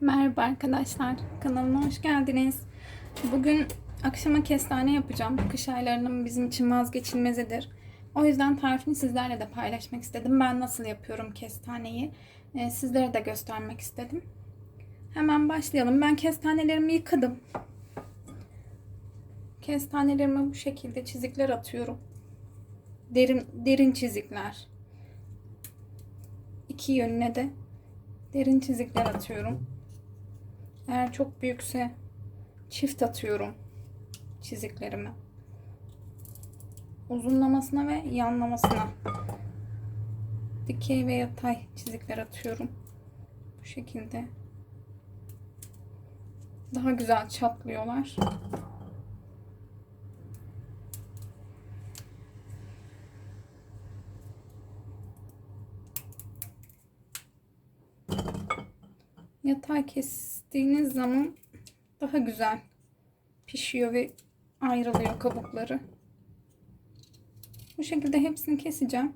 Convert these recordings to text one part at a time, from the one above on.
Merhaba arkadaşlar, kanalıma hoş geldiniz. Bugün akşama kestane yapacağım. Kış aylarının bizim için vazgeçilmezidir. O yüzden tarifini sizlerle de paylaşmak istedim. Ben nasıl yapıyorum kestaneyi e, sizlere de göstermek istedim. Hemen başlayalım. Ben kestanelerimi yıkadım. Kestanelerime bu şekilde çizikler atıyorum. Derin, derin çizikler. İki yönüne de derin çizikler atıyorum. Eğer çok büyükse çift atıyorum çiziklerimi. Uzunlamasına ve yanlamasına dikey ve yatay çizikler atıyorum. Bu şekilde. Daha güzel çatlıyorlar. Yatay kestiğiniz zaman daha güzel pişiyor ve ayrılıyor kabukları. Bu şekilde hepsini keseceğim.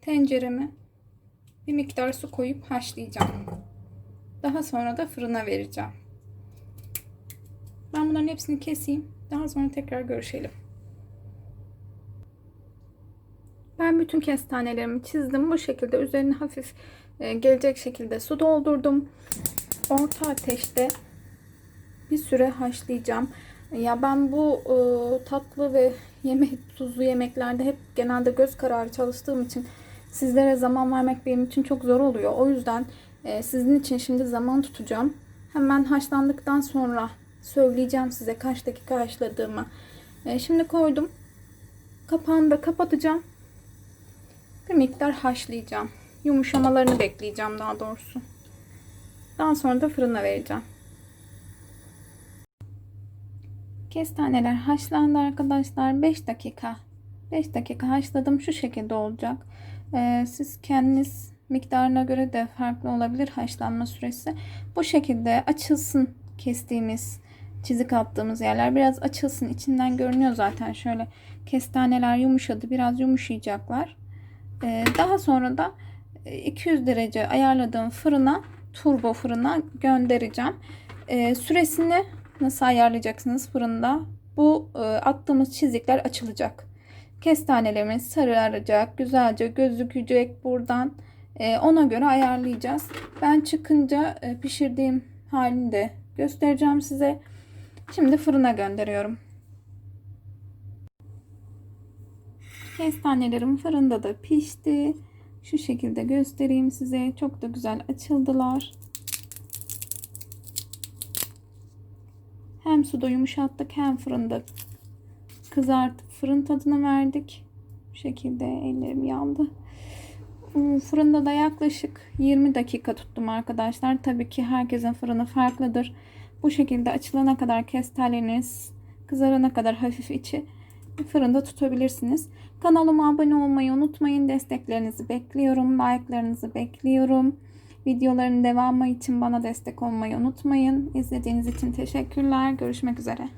Tencereme bir miktar su koyup haşlayacağım. Daha sonra da fırına vereceğim. Ben bunların hepsini keseyim. Daha sonra tekrar görüşelim. Ben bütün kestanelerimi çizdim. Bu şekilde üzerine hafif e, gelecek şekilde su doldurdum. Orta ateşte bir süre haşlayacağım. Ya ben bu e, tatlı ve yemek tuzlu yemeklerde hep genelde göz kararı çalıştığım için sizlere zaman vermek benim için çok zor oluyor. O yüzden e, sizin için şimdi zaman tutacağım. Hemen haşlandıktan sonra söyleyeceğim size kaç dakika haşladığımı. E, şimdi koydum. Kapağını da kapatacağım. Bir miktar haşlayacağım. Yumuşamalarını bekleyeceğim daha doğrusu. Daha sonra da fırına vereceğim. Kestaneler haşlandı arkadaşlar. 5 dakika. 5 dakika haşladım. Şu şekilde olacak. Ee, siz kendiniz miktarına göre de farklı olabilir haşlanma süresi. Bu şekilde açılsın kestiğimiz çizik attığımız yerler biraz açılsın. İçinden görünüyor zaten şöyle kestaneler yumuşadı. Biraz yumuşayacaklar. Ee, daha sonra da 200 derece ayarladığım fırına turbo fırına göndereceğim. Ee, süresini nasıl ayarlayacaksınız fırında? Bu e, attığımız çizikler açılacak. Kestanelerimiz sararacak, güzelce gözükecek buradan. E, ona göre ayarlayacağız. Ben çıkınca e, pişirdiğim halini de göstereceğim size. Şimdi fırına gönderiyorum. Kestanelerim fırında da pişti. Şu şekilde göstereyim size. Çok da güzel açıldılar. Hem suda yumuşattık hem fırında kızartıp fırın tadını verdik. Bu şekilde ellerim yandı. Hmm, Fırında da yaklaşık 20 dakika tuttum arkadaşlar. Tabii ki herkesin fırını farklıdır. Bu şekilde açılana kadar kestaneniz kızarana kadar hafif içi fırında tutabilirsiniz. Kanalıma abone olmayı unutmayın. Desteklerinizi bekliyorum. Like'larınızı bekliyorum. Videoların devamı için bana destek olmayı unutmayın. İzlediğiniz için teşekkürler. Görüşmek üzere.